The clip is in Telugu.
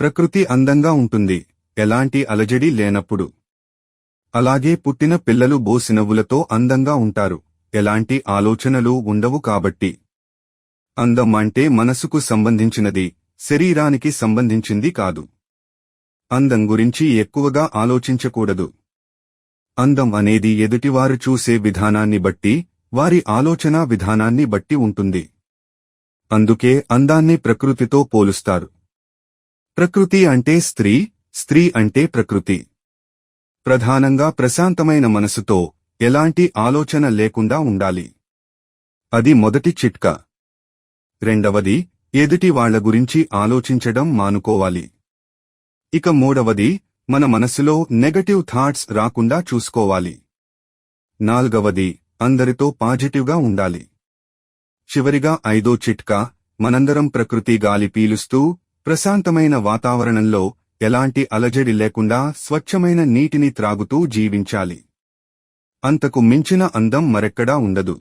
ప్రకృతి అందంగా ఉంటుంది. ఎలాంటి అలజడి లేనప్పుడు. అలాగే పుట్టిన పిల్లలు బోసినవులతో అందంగా ఉంటారు. ఎలాంటి ఆలోచనలు ఉండవు కాబట్టి. అందం అంటే మనసుకు సంబంధించినది శరీరానికి సంబంధించింది కాదు. అందం గురించి ఎక్కువగా ఆలోచించకూడదు. అందం అనేది ఎదుటివారు చూసే విధానాన్ని బట్టి వారి ఆలోచనా విధానాన్ని బట్టి ఉంటుంది. అందుకే అందాన్ని ప్రకృతితో పోలుస్తారు. ప్రకృతి అంటే స్త్రీ స్త్రీ అంటే ప్రకృతి. ప్రధానంగా ప్రశాంతమైన మనసుతో ఎలాంటి ఆలోచన లేకుండా ఉండాలి. అది మొదటి చిట్కా. రెండవది ఎదుటి వాళ్ళ గురించి ఆలోచించడం మానుకోవాలి. ఇక మూడవది మన మనసులో నెగటివ్ థాట్స్ రాకుండా చూసుకోవాలి. నాల్గవది అందరితో పాజిటివ్గా ఉండాలి. చివరిగా ఐదో చిట్కా మనందరం ప్రకృతి గాలి పీలుస్తూ ప్రశాంతమైన వాతావరణంలో ఎలాంటి అలజడి లేకుండా స్వచ్ఛమైన నీటిని త్రాగుతూ జీవించాలి. అంతకు మించిన అందం మరెక్కడా ఉండదు.